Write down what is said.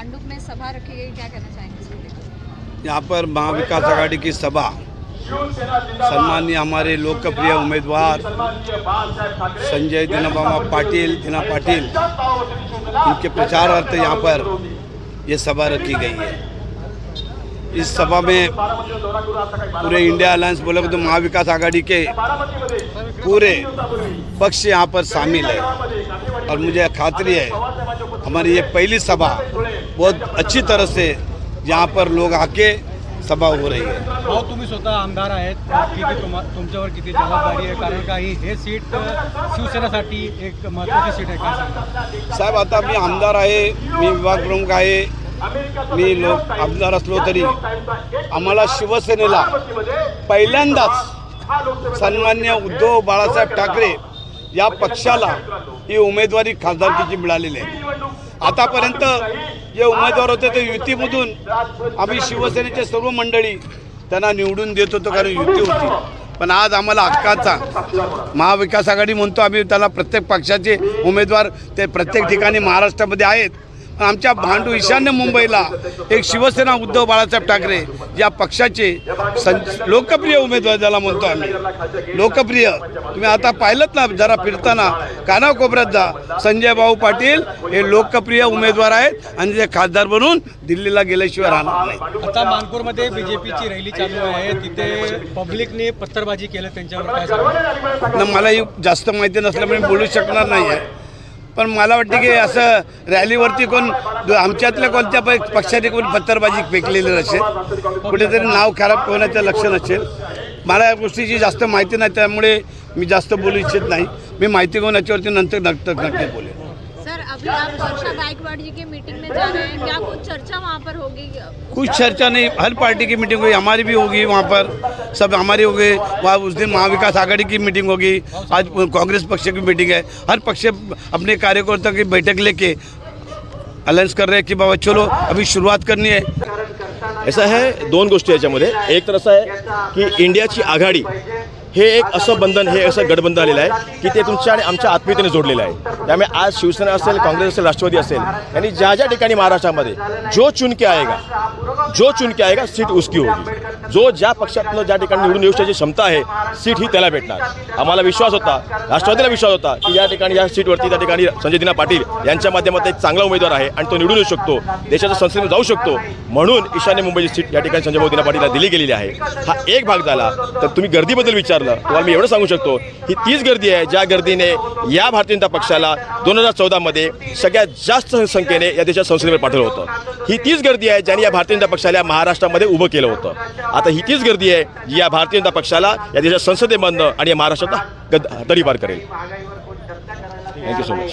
भांडुप में सभा रखी गई, क्या कहना चाहेंगे यहाँ पर महाविकास आघाड़ी की सभा। सन्माननीय हमारे लोकप्रिय उम्मीदवार संजय दिनाबाबा पाटिल, दिना पाटिल इनके प्रचारार्थ यहाँ पर ये सभा रखी गई है। इस सभा में पूरे इंडिया अलायंस बोले तो महाविकास आघाड़ी के पूरे पक्ष यहाँ पर शामिल है। और मुझे खातरी है, हमारी ये पहली सभा बहुत अच्छी तरह से यहाँ पर लोग आके सभा हो रही है। भाऊ तुम्ही स्वतः आमदार आहेत. किती तुम्हा तुमच्यावर किती जबाबदारी आहे? कारण का ही हे सीट अ, शिवसेनेसाठी एक महत्त्वाची सीट आहे काय सांगा साहेब आता मी आमदार आहे मी विभाग प्रमुख आहे. मी लोक आमदार असलो तरी आम्हाला शिवसेनेला पहिल्यांदाच सन्मान्य उद्धव बाळासाहेब ठाकरे या पक्षाला ही उमेदवारी खासदारकीची मिळालेली आहे. आतापर्यंत जे उमेदवार होते ते युतीमधून आम्ही शिवसेनेचे सर्व मंडळी त्यांना निवडून देत होतो कारण युती होती. पण आज आम्हाला हक्काचा महाविकास आघाडी म्हणतो आम्ही त्याला प्रत्येक पक्षाचे उमेदवार ते प्रत्येक ठिकाणी महाराष्ट्रामध्ये आहेत. आमच्या भांडू ईशान्य मुंबईला एक शिवसेना उद्धव बाळासाहेब ठाकरे या पक्षाचे सं लोकप्रिय उमेदवार ज्याला म्हणतो आम्ही. लोकप्रिय. तुम्ही आता पाहिलं ना जरा फिरताना. कानाकोपऱ्यात जा. संजय भाऊ पाटील हे लोकप्रिय उमेदवार आहेत आणि ते खासदार बनून दिल्लीला गेल्याशिवाय राहणार नाही. आता मानपूरमध्ये बीजेपीची रॅली चालू आहे. तिथे पब्लिकने पत्थरबाजी केलं त्यांच्यावर. मलाही जास्त माहिती नसल्यामुळे बोलू शकणार नाही आहे पण मला वाटतं की असं रॅलीवरती कोण आमच्यातल्या कोणत्या पक्षाने कोण पत्तरबाजी फेकलेली नसेल कुठेतरी नाव खराब होण्याचं लक्षण असेल मला या गोष्टीची जास्त माहिती नाही त्यामुळे मी जास्त बोलू इच्छित नाही. मी माहिती घेऊन याच्यावरती नंतर नक्की नक्की बोलेन. अभी आप गायकवाड़ जी की मीटिंग में जा रहे हैं। क्या कुछ चर्चा वहाँ पर होगी? कुछ चर्चा नहीं हर पार्टी की मीटिंग हुई हमारी भी होगी वहाँ पर। सब हमारी होगी वहाँ उस दिन महाविकास आघाड़ी की मीटिंग होगी आज कांग्रेस पक्ष की मीटिंग है। हर पक्ष अपने कार्यकर्ता की बैठक लेके अलायंस कर रहे हैं कि बाबा चलो अभी शुरुआत करनी है। असं आहे दोन गोष्टी याच्यामध्ये. एक तर असं आहे की इंडियाची आघाडी हे एक असं बंधन हे असं गठबंधन आलेलं आहे की ते तुमच्या आणि आमच्या आत्मीयतेने जोडलेलं आहे. त्यामुळे आज शिवसेना असेल काँग्रेस असेल राष्ट्रवादी असेल यांनी ज्या ज्या ठिकाणी महाराष्ट्रामध्ये जो चुनके आएगा जो चुनके आएगा सीट उसकी होगी जो ज्या पक्षातनं ज्या ठिकाणी निवडून येऊ शकण्याची क्षमता आहे सीट ही त्याला भेटणार. आम्हाला विश्वास होता राष्ट्रवादीला विश्वास होता की या ठिकाणी या सीटवरती त्या ठिकाणी संजय दिना पाटील यांच्या माध्यमातून एक चांगला उमेदवार आहे आणि तो निवडून येऊ शकतो देशाच्या संसदेत जाऊ शकतो. म्हणून ईशान्य मुंबईची सीट या ठिकाणी संजय भाऊ दिना पाटीलला दिली गेलेली आहे. हा एक भाग झाला. तर तुम्ही गर्दीबद्दल विचारलं तुम्हाला मी एवढं सांगू शकतो ही तीच गर्दी आहे ज्या गर्दीने या भारतीय जनता पक्षाला दोन हजार चौदामध्ये सगळ्यात जास्त संख्येने या देशात संसदेवर पाठवलं होतं. ही तीच गर्दी आहे ज्यांनी या भारतीय जनता पक्षाला महाराष्ट्रामध्ये उभं केलं होतं. आता ही तीच गर्दी आहे जी या भारतीय जनता पक्षाला या देशात संसदेमधनं आणि या महाराष्ट्रात गद करेल. Thank you so much